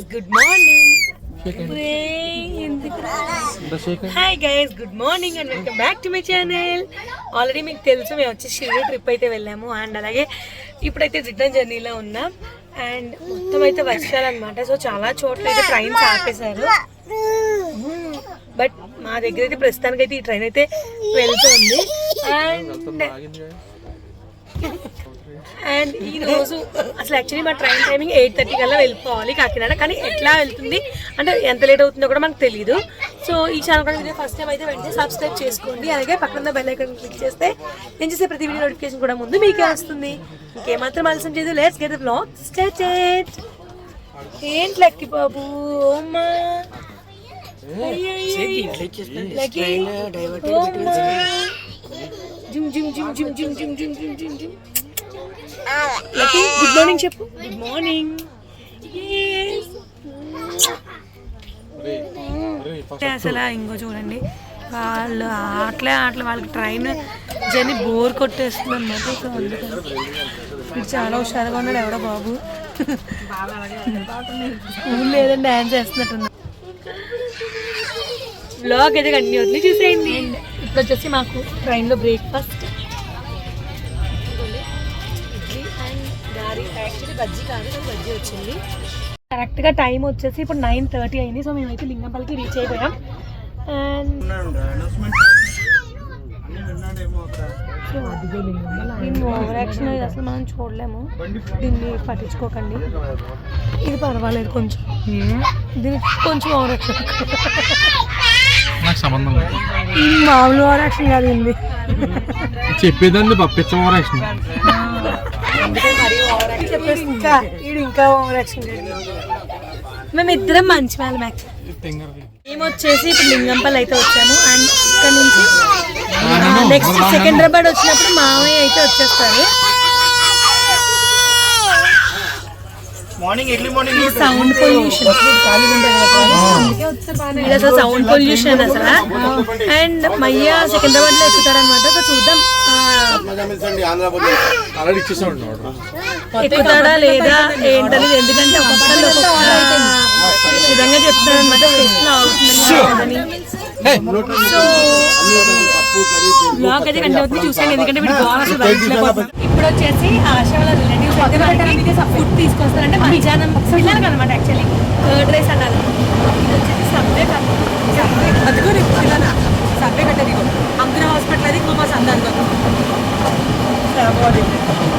Guys good morning hi guys good morning and welcome back to my channel already మీకు తెలుసు మేము వచ్చి Shirdi trip అయితే వెళ్ళాము అండ్ అలాగే ఇప్పుడైతే రిటర్న్ జర్నీలో ఉన్నాం. అండ్ మొత్తం అయితే వర్షాలు అనమాట సో చాలా చోట్ల అయితే ట్రైన్స్ ఆపేశారు. బట్ మా దగ్గర అయితే ప్రస్తుతానికి అయితే ఈ ట్రైన్ అయితే వెళ్తుంది. అండ్ అండ్ ఈ రోజు అసలు యాక్చువల్లీ మా ట్రైన్ టైమింగ్ ఎయిట్ థర్టీ కల్లా వెళ్ళిపోవాలి కాకినాడ. కానీ ఎట్లా వెళ్తుంది? అంటే ఎంత లేట్ అవుతుందో కూడా మనకు తెలియదు సో ఈ ఛానల్ కూడా వీడియో ఫస్ట్ టైం అయితే వెంటనే సబ్స్క్రైబ్ చేసుకోండి. అలాగే పక్కన బెల్ ఐకాన్ క్లిక్ చేస్తే నేను చేసే ప్రతి వీడియో నోటిఫికేషన్ కూడా ముందు మీకే వస్తుంది. ఇంకేమాత్రం ఆలస్యం చేయదు. లెట్స్ గెట్ బ్లాగ్ స్టార్టెడ్ ఏంటి లక్కి బాబు? అమ్మా. జిమ్ జిమ్ జిమ్ జిమ్ జిమ్ జిమ్ జిమ్ జిమ్ జిమ్ జిమ్. లక్కీ గుడ్ మార్నింగ్ చెప్పు. గుడ్ మార్నింగ్ అసలు ఇంకో చూడండి వాళ్ళు ఆటలే ఆటలు వాళ్ళకి ట్రైన్ జర్నీ బోర్ కొట్టేస్తుంది అనమాట సో అందుకని చాలా హుషారుగా ఉన్నాడు ఎవడో బాబు. స్కూల్ లేదని డ్యాన్స్ చేస్తున్నట్టున్నా బ్లాగ్ అయితే కంటిన్యూ అవుతుంది. చూసేయండి. ఇప్పుడు వచ్చేసి మాకు ట్రైన్లో బ్రేక్ఫాస్ట్ బజ్జీ కాదు బజ్జీ వచ్చింది. కరెక్ట్గా టైం వచ్చేసి ఇప్పుడు నైన్ థర్టీ అయింది సో మేమైతే లింగంపల్లికి రీచ్ అయిపోయాం. అండ్ దీన్ని ఓవర్ యాక్షన్ ఇది అసలు మనం చూడలేము. దీన్ని పట్టించుకోకండి. ఇది పర్వాలేదు కొంచెం. దీనికి కొంచెం ఓవర్ యాక్షన్ నాకు సంబంధం లేదు. మామూలు ఓవర్ యాక్షన్ కాదు చెప్పేదండి పప్పించ ఓవరాక్షన్ చెప్పేసి ఇంకా వీడు ఇంకా మేము ఇద్దరం మంచి వాళ్ళం మేము వచ్చేసి ఇప్పుడు లింగంపల్లి అయితే వచ్చాము. అండ్ ఇక్కడ నుంచి నెక్స్ట్ సికింద్రాబాద్ వచ్చినప్పుడు మామయ్య అయితే వచ్చేస్తారు morning early morning sound pollution అసలు సౌండ్ పొల్యూషన్ అసలు? అండ్ మయ్య సికింద్రాబాద్లో ఎక్కుతారనమాట సో చూద్దాం ఎక్కుతాడా లేదా? ఏంటనేది ఎందుకంటే ఒక్కొక్కరు ఒక్కొక్క విధంగా అవుతుందని సో బ్లాగ్ అయితే కంటే అవుతుంది చూసాను ఎందుకంటే వీడు బాగా అసలు భరించలేకపోతున్నాడు. ఇప్పుడు వచ్చేసి ఆశ వాళ్ళ రిలేటివ్స్ అయితే మనకి ఫుడ్ తీసుకొస్తారంటే మధ్యాహ్నం పిల్లలకి అనమాట యాక్చువల్లీ కర్డ్ రైస్ అన్నారు ఇది వచ్చేసి సబ్వే అదిగో నీకు పిల్లనా సబ్వే కట్టది అంకుర హాస్పిటల్ అది ఇంకో మా సందానికి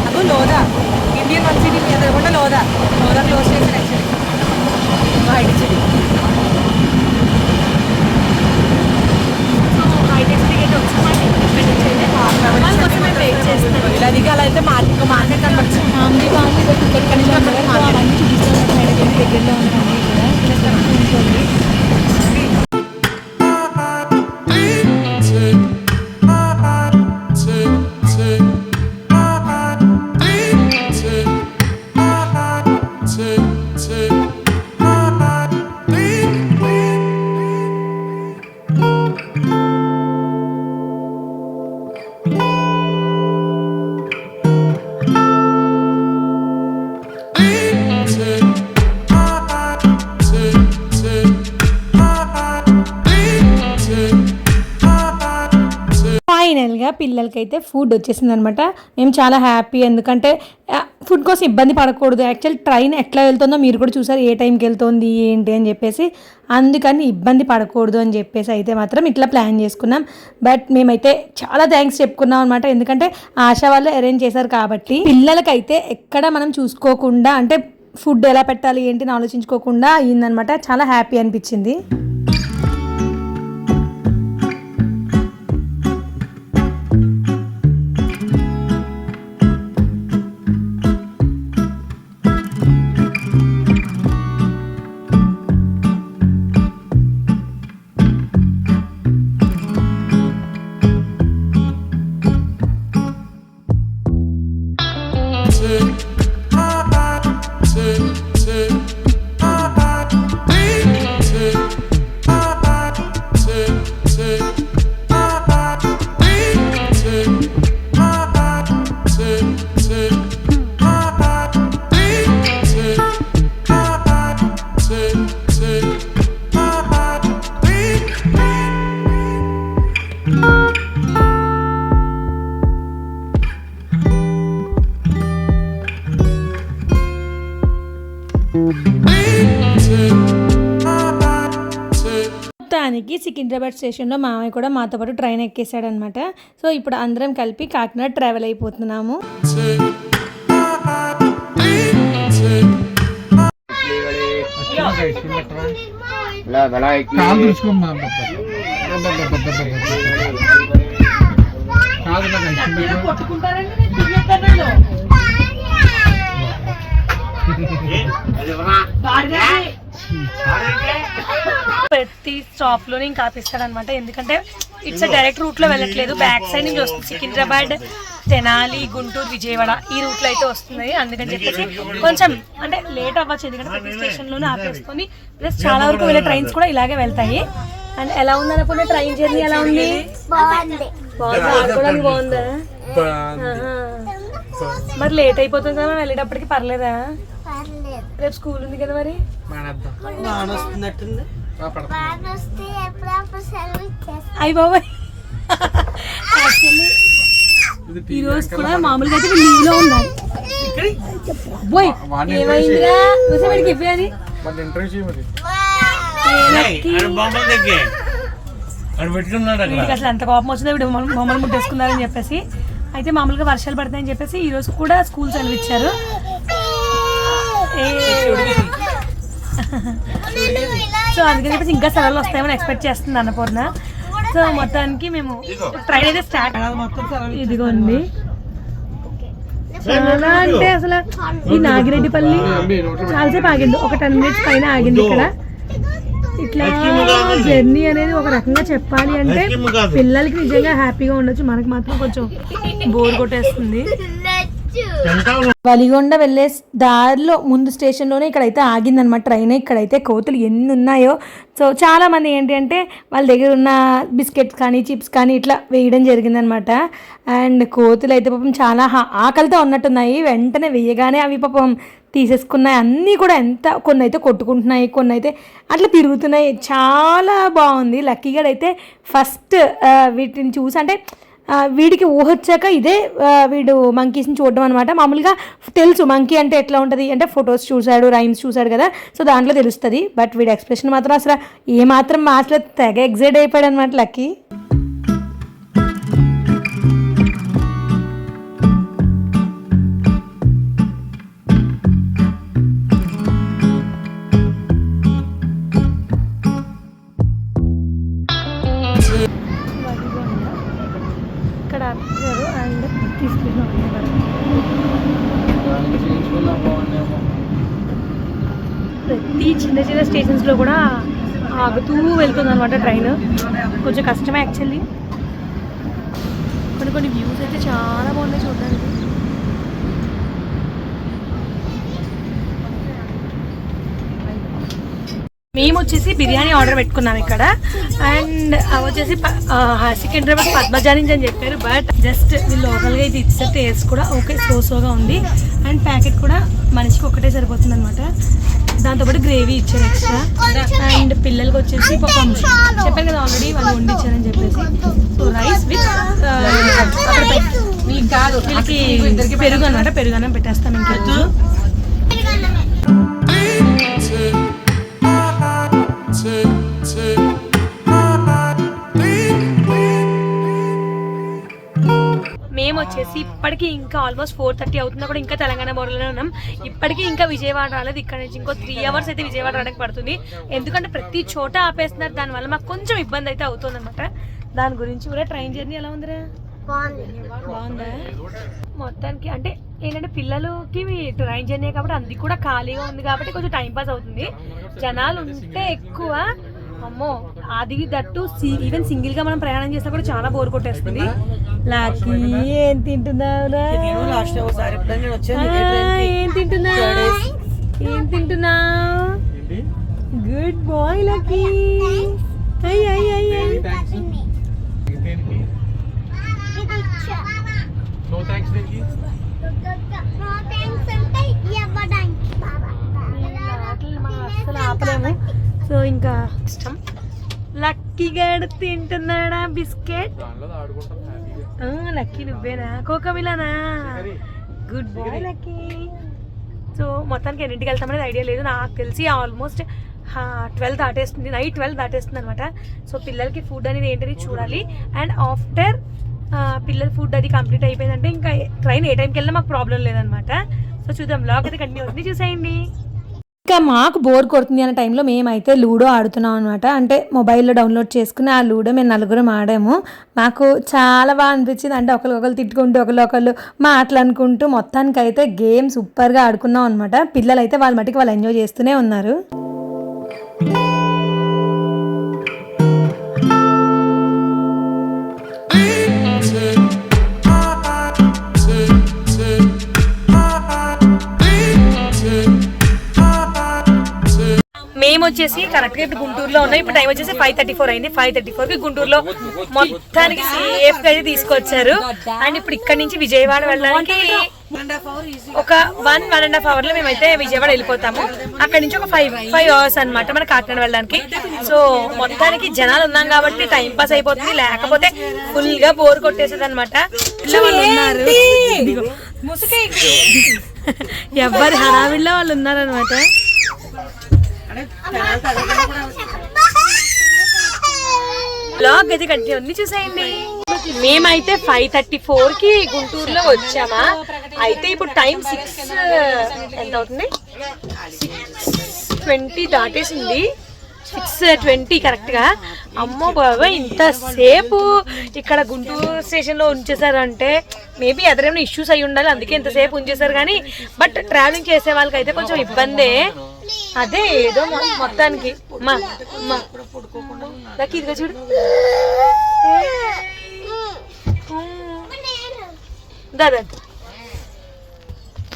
అగో లోదా ఇండియన్ వన్ సిటీ మీద కూడా లోదా లోదా క్లోజ్ చేశారు యాక్చువల్లీ హైట్ బయటకి వచ్చి చేస్తున్నాం ఇలా దిగాలి అయితే మార్కెట్ కనబడుతుంది ఫ్యామిలీ వాళ్ళు టికెట్ కనీసం పిల్లలకైతే ఫుడ్ వచ్చేసింది అనమాట మేము చాలా హ్యాపీ ఎందుకంటే ఫుడ్ కోసం ఇబ్బంది పడకూడదు. యాక్చువల్ ట్రైన్ ఎట్లా వెళ్తుందో మీరు కూడా చూసారు ఏ టైంకి వెళ్తుంది ఏంటి అని చెప్పేసి. అందుకని ఇబ్బంది పడకూడదు అని చెప్పేసి అయితే మాత్రం ఇట్లా ప్లాన్ చేసుకున్నాం. బట్ మేమైతే చాలా థ్యాంక్స్ చెప్పుకున్నాం అనమాట. ఎందుకంటే ఆశా వాళ్ళు అరేంజ్ చేశారు కాబట్టి. పిల్లలకైతే ఎక్కడ మనం చూసుకోకుండా అంటే ఫుడ్ ఎలా పెట్టాలి ఏంటి అని ఆలోచించుకోకుండా అయ్యిందనమాట. చాలా హ్యాపీ అనిపించింది. సికింద్రాబాద్ స్టేషన్లో మామయ్య కూడా మాతో పాటు ట్రైన్ ఎక్కేసాడనమాట సో ఇప్పుడు అందరం కలిపి కాకినాడ ట్రావెల్ అయిపోతున్నాము కాదు ప్రతి స్టాప్లోనే ఇంకా ఆపిస్తాడనమాట. ఎందుకంటే ఇట్స్ డైరెక్ట్ రూట్లో వెళ్ళట్లేదు. బ్యాక్ సైడ్ నుంచి వస్తుంది. సికింద్రాబాద్ తెనాలి గుంటూరు విజయవాడ ఈ రూట్లో అయితే వస్తుంది అందుకని చెప్పేసి కొంచెం అంటే లేట్ అవ్వచ్చు. ఎందుకంటే ప్రతి స్టేషన్లోనే ఆపేస్తుంది ప్లస్ చాలా వరకు వెళ్ళే ట్రైన్స్ కూడా ఇలాగే వెళ్తాయి. అండ్ ఎలా ఉంది అనుకున్న ట్రైన్ జర్నీ ఎలా ఉంది? బాగుంది. మరి లేట్ అయిపోతుంది కదా వెళ్ళేటప్పటికి పర్లేదా? రేపు స్కూల్ ఉంది కదా మరి. అయ్యి బాబాయ్. ఈ రోజు కూడా. మామూలుగా అయితే లీవ్లో ఉన్నాయి ఏమైందిరా? వీడికి అసలు ఎంత కోపం వచ్చిందో? మమ్మల్ని మమ్మల్ని ముట్టేసుకున్నారని చెప్పేసి. అయితే మామూలుగా వర్షాలు పడతాయని చెప్పేసి ఈ రోజు కూడా స్కూల్ సెలవు ఇచ్చారు. సో అందుకని చెప్పేసి ఇంకా సెలవులు వస్తాయని ఎక్స్పెక్ట్ చేస్తుంది అన్నపూర్ణ. సో మొత్తానికి మేము ట్రైన్ అయితే స్టార్ట్ ఇదిగోండి. చాలా అంటే అసలు ఈ నాగిరెడ్డిపల్లి చాలాసేపు ఆగింది ఒక టెన్ మినిట్స్ పైన ఆగింది ఇక్కడ. ఇట్లా జర్నీ అనేది ఒక రకంగా చెప్పాలి అంటే పిల్లలకి నిజంగా హ్యాపీగా ఉండొచ్చు. మనకి మాత్రం కొంచెం బోర్ కొట్టేస్తుంది. వలిగొండ వెళ్ళే దారిలో ముందు స్టేషన్లోనే ఇక్కడైతే ఆగిందనమాట ట్రైన్. ఇక్కడైతే కోతులు ఎన్ని ఉన్నాయో సో చాలా మంది ఏంటి అంటే వాళ్ళ దగ్గర ఉన్న బిస్కెట్స్ కానీ చిప్స్ కానీ ఇట్లా వేయడం జరిగిందనమాట అండ్ కోతులు అయితే పాపం చాలా హా- ఆకలితో ఉన్నట్టున్నాయి. వెంటనే వేయగానే అవి పాపం తీసేసుకున్నాయి. అన్నీ కూడా ఎంత కొన్ని అయితే కొట్టుకుంటున్నాయి కొన్ని అయితే అట్లా తిరుగుతున్నాయి. చాలా బాగుంది. లక్కీగా అయితే ఫస్ట్ వీటిని చూసి అంటే వీడికి ఊహ వచ్చాక ఇదే వీడు మంకీస్ని చూడడం అనమాట మామూలుగా తెలుసు మంకీ అంటే ఎట్లా ఉంటుంది? అంటే ఫొటోస్ చూశాడు రైమ్స్ చూశాడు కదా సో దాంట్లో తెలుస్తుంది. బట్ వీడి ఎక్స్ప్రెషన్ మాత్రం అసలు ఏ మాత్రం తెగ ఎగ్జైట్ అయిపోయాడు అనమాట లక్కీ ప్రతి చిన్న చిన్న స్టేషన్స్లో కూడా ఆగుతూ వెళ్తుంది అనమాట ట్రైన్. కొంచెం కష్టమే యాక్చువల్లీ. కొన్ని కొన్ని వ్యూస్ అయితే చాలా బాగున్నాయి చూడడానికి. మేము వచ్చేసి బిర్యానీ ఆర్డర్ పెట్టుకున్నాం ఇక్కడ. అండ్ అవి వచ్చేసి సికింద్రాబాద్ పద్మజా అని చెప్పారు. బట్ జస్ట్ వీళ్ళు లోకల్గా ఇది ఇచ్చే టేస్ట్ కూడా ఓకే సో సోగా ఉంది. అండ్ ప్యాకెట్ కూడా మనిషికి ఒకటే సరిపోతుంది అనమాట దాంతోపాటు గ్రేవీ ఇచ్చారు ఎక్స్ట్రా అండ్ పిల్లలకి వచ్చేసి పాపం చెప్పాను కదా ఆల్రెడీ వాళ్ళు వండి ఇచ్చారని చెప్పేసి. సో రైస్ విత్ మీకు కాదు వీళ్ళకి పెరుగు అనమాట పెరుగు అన్నం పెట్టేస్తాం ఇంకెచ్చు వచ్చేసి ఇప్పటికీ ఇంకా ఆల్మోస్ట్ ఫోర్ థర్టీ అవుతున్నా కూడా ఇంకా తెలంగాణ బోర్డర్లోనే ఉన్నాం. ఇప్పటికీ ఇంకా విజయవాడ రాలేదు. ఇక్కడ నుంచి ఇంకో త్రీ అవర్స్ అయితే విజయవాడ రావడానికి పడుతుంది. ఎందుకంటే ప్రతి చోట ఆపేస్తున్నారు. దానివల్ల మాకు కొంచెం ఇబ్బంది అయితే అవుతుంది అనమాట దాని గురించి కూడా ట్రైన్ జర్నీ ఎలా ఉందిరా? బాగుందా. మొత్తానికి అంటే ఏంటంటే పిల్లలకి ట్రైన్ జర్నీ కాబట్టి అది కూడా ఖాళీగా ఉంది కాబట్టి కొంచెం టైం పాస్ అవుతుంది. జనాలు ఉంటే ఎక్కువ అమ్మో అది దట్టు ఈవెన్ సింగిల్గా మనం ప్రయాణం చేస్తే కూడా చాలా బోర్ కొట్టేస్తుంది. లాకీ ఏం తింటున్నావురా? లాస్ట్ ఒకసారి. ఏం తింటున్నావు? ఏం తింటున్నావు? గుడ్ బాయ్ లక్కీ అయ్యి అయ్యి అయ్యి. అయ్యి నో థ్యాంక్స్ దేనికి ఆటలు మనం అస్సలు ఆపలేము. సో ఇంకా ఇష్టం? లక్కీ గడ్ తింటున్నాడా బిస్కెట్? లక్కీ నువ్వేనా? కోకమిలానా? Good boy Lucky. So so మొత్తానికి ఎన్నింటికి వెళ్తామనేది ఐడియా లేదు. నాకు తెలిసి ఆల్మోస్ట్ ట్వెల్వ్ దాటేస్తుంది. నైట్ ట్వెల్వ్ దాటేస్తుంది అనమాట సో పిల్లలకి ఫుడ్ అనేది ఏంటని చూడాలి. అండ్ ఆఫ్టర్ పిల్లల ఫుడ్ అది కంప్లీట్ అయిపోయిందంటే ఇంకా ట్రైన్ ఏ టైంకి వెళ్ళినా మాకు ప్రాబ్లం లేదనమాట సో చూద్దాం. బ్లాగ్ అయితే కంటిన్యూ అవుతుంది చూసేయండి. ఇంకా మాకు బోర్ కొడుతుంది అనే టైంలో మేమైతే లూడో ఆడుతున్నాం అనమాట అంటే మొబైల్లో డౌన్లోడ్ చేసుకుని ఆ లూడో మేము నలుగురం ఆడాము. మాకు చాలా బాగా అనిపించింది. అంటే ఒకరికొకరు తిట్టుకుంటూ ఒకరికొకరు మాట్లాడుకుంటూ మొత్తానికి అయితే గేమ్ సూపర్గా ఆడుకున్నాం అనమాట పిల్లలు అయితే వాళ్ళ మటుకు వాళ్ళు ఎంజాయ్ చేస్తూనే ఉన్నారు. మేము వచ్చేసి కరెక్ట్గా ఇప్పుడు గుంటూరులో ఉన్నాం ఇప్పుడు టైం వచ్చేసి ఫైవ్ థర్టీ ఫోర్ అయింది. ఫైవ్ థర్టీ ఫోర్కి గుంటూరులో మొత్తానికి సేఫ్గా అయితే తీసుకొచ్చారు. అండ్ ఇప్పుడు ఇక్కడ నుంచి విజయవాడ వెళ్ళడానికి ఒక వన్ వన్ అండ్ హాఫ్ అవర్లో మేమైతే విజయవాడ వెళ్ళిపోతాము. అక్కడ నుంచి ఒక ఫైవ్ ఫైవ్ అవర్స్ అన్నమాట మన కాకినాడ వెళ్ళడానికి. సో మొత్తానికి జనాలు ఉన్నాం కాబట్టి టైం పాస్ అయిపోతుంది. లేకపోతే ఫుల్గా బోర్ కొట్టేసేది అనమాట. ఎవరి హడావిడిలో వాళ్ళు ఉన్నారనమాట బ్లాగ్ గది కట్టి ఉంది చూసేయండి. మేమైతే ఫైవ్ థర్టీ ఫోర్కి గుంటూరులో వచ్చామా? అయితే ఇప్పుడు టైం సిక్స్ ఎంత అవుతుంది? ట్వంటీ దాటేసింది. సిక్స్ ట్వంటీ కరెక్ట్గా అమ్మో బాబా ఇంతసేపు ఇక్కడ గుంటూరు స్టేషన్లో ఉంచేశారంటే ఉంచేసారంటే మేబీ ఎదరేమైనా ఇష్యూస్ అయి ఉండాలి అందుకే ఇంతసేపు ఉంచేసారు కానీ బట్ ట్రావెలింగ్ చేసే వాళ్ళకి అయితే కొంచెం ఇబ్బందే. అదే ఏదో మొత్తానికి. మా మా. ఇదిగో చూడు. దాదా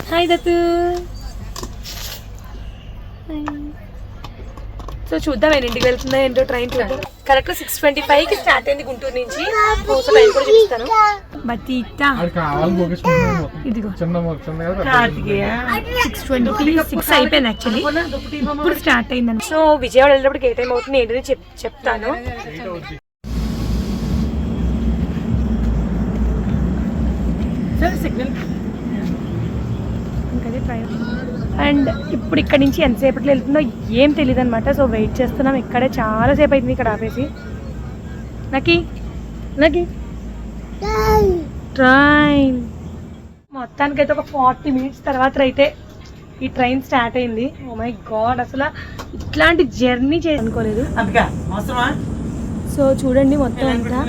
హాయ్ దత్తు. సో చూద్దాం నేను ఇంటికి వెళ్తుందా ఏంటో ట్రైన్ చూద్దాం. కరెక్ట్ సిక్స్ ట్వంటీ ఫైవ్కి స్టార్ట్ అయింది గుంటూరు నుంచి. ట్రైన్ కూడా చూపిస్తాను. బతీటా. ఇదిగో. సిక్స్ ట్వంటీ సిక్స్ అయిపోయింది యాక్చువల్లీ ఇప్పుడు స్టార్ట్ అయిందండి సో విజయవాడ వెళ్ళేటప్పుడు ఏ టైం అవుతుంది ఏంటని చెప్ చెప్తాను. ఇంకదే ట్రైన్ అండ్ ఇప్పుడు ఇక్కడ నుంచి ఎంతసేపట్లో వెళ్తుందో ఏం తెలియదు అనమాట సో వెయిట్ చేస్తున్నాం. ఇక్కడే చాలాసేపు అయింది ఇక్కడ ఆపేసి. నకి? నకి? ట్రైన్. మొత్తానికైతే ఒక ఫార్టీ మినిట్స్ తర్వాత అయితే ఈ ట్రైన్ స్టార్ట్ అయింది. ఓ మై గాడ్ అసలు ఇట్లాంటి జర్నీ చే అనుకోలేదు. అవసరమా? సో చూడండి మొత్తం అంతా.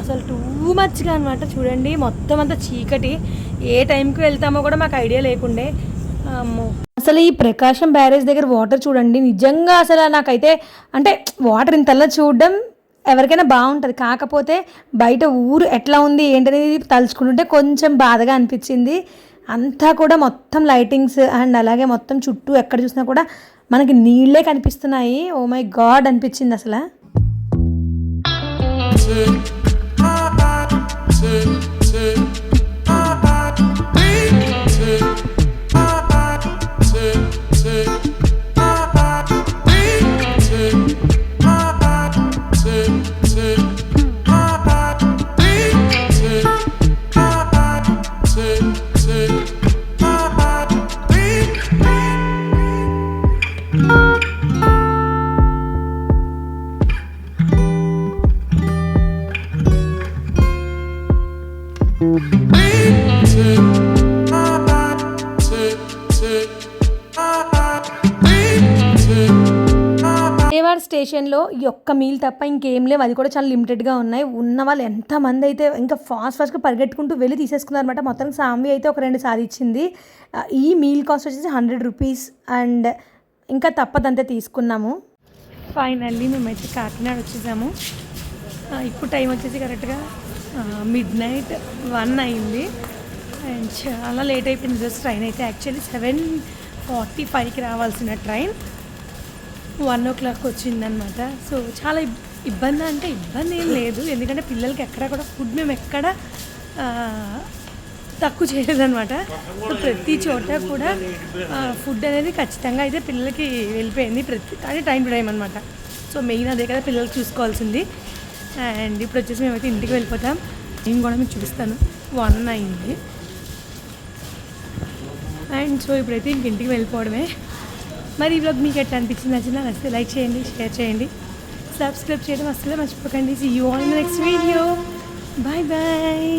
అసలు టూ మచ్గా అనమాట చూడండి మొత్తం అంతా చీకటి. ఏ టైంకి వెళ్తామో కూడా మాకు ఐడియా లేకుండే. అమ్మో. అసలు ఈ ప్రకాశం బ్యారేజ్ దగ్గర వాటర్ చూడండి నిజంగా అసలు నాకైతే అంటే వాటర్ ఇంతలా చూడడం ఎవరికైనా బాగుంటుంది. కాకపోతే బయట ఊరు ఎట్లా ఉంది ఏంటనేది తలుచుకుంటుంటే కొంచెం బాధగా అనిపించింది. అంతా కూడా మొత్తం లైటింగ్స్ అండ్ అలాగే మొత్తం చుట్టూ ఎక్కడ చూసినా కూడా మనకి నీళ్ళే కనిపిస్తున్నాయి. ఓ మై గాడ్ అనిపించింది అసలు. స్టేషన్లో ఈ ఒక్క మీల్ తప్ప ఇంకేం లేవు. అది కూడా చాలా లిమిటెడ్గా ఉన్నాయి. ఉన్న వాళ్ళు ఎంతమంది అయితే ఇంకా ఫాస్ట్ ఫాస్ట్గా పరిగెట్టుకుంటూ వెళ్ళి తీసేసుకున్నారనమాట మొత్తం సామి అయితే ఒక రెండు సాధించింది ఇచ్చింది. ఈ మీల్ కాస్ట్ వచ్చేసి హండ్రెడ్ రూపీస్ అండ్ ఇంకా తప్పదంతే తీసుకున్నాము. ఫైనల్లీ మేమైతే కాకినాడ వచ్చేసాము. ఇప్పుడు టైం వచ్చేసి కరెక్ట్గా మిడ్ నైట్ వన్ అయింది. అండ్ చాలా లేట్ అయిపోయింది. జస్ట్ ట్రైన్ అయితే యాక్చువల్లీ సెవెన్ ఫార్టీ ఫైవ్కి రావాల్సిన ట్రైన్ వన్ ఓ క్లాక్ వచ్చిందనమాట సో చాలా ఇబ్బంది అంటే ఇబ్బంది ఏం లేదు. ఎందుకంటే పిల్లలకి ఎక్కడ కూడా ఫుడ్ మేము ఎక్కడ తక్కువ చేయలేదనమాట సో ప్రతి చోట కూడా ఫుడ్ అనేది ఖచ్చితంగా అయితే పిల్లలకి వెళ్ళిపోయింది ప్రతి కానీ టైం టు టైం అనమాట సో మెయిన్ అదే కదా పిల్లలకి చూసుకోవాల్సింది. అండ్ ఇప్పుడు వచ్చేసి మేమైతే ఇంటికి వెళ్ళిపోతాం. నేను కూడా మీకు చూపిస్తాను. వన్ అయింది. అండ్ సో ఇప్పుడైతే ఇంక ఇంటికి వెళ్ళిపోవడమే. మరి ఈ బ్లాగ్ మీకు ఎట్లా అనిపించింది? నచ్చిన నచ్చితే లైక్ చేయండి షేర్ చేయండి. సబ్స్క్రైబ్ చేయడం అసలు మర్చిపోకండి. See you on next video bye bye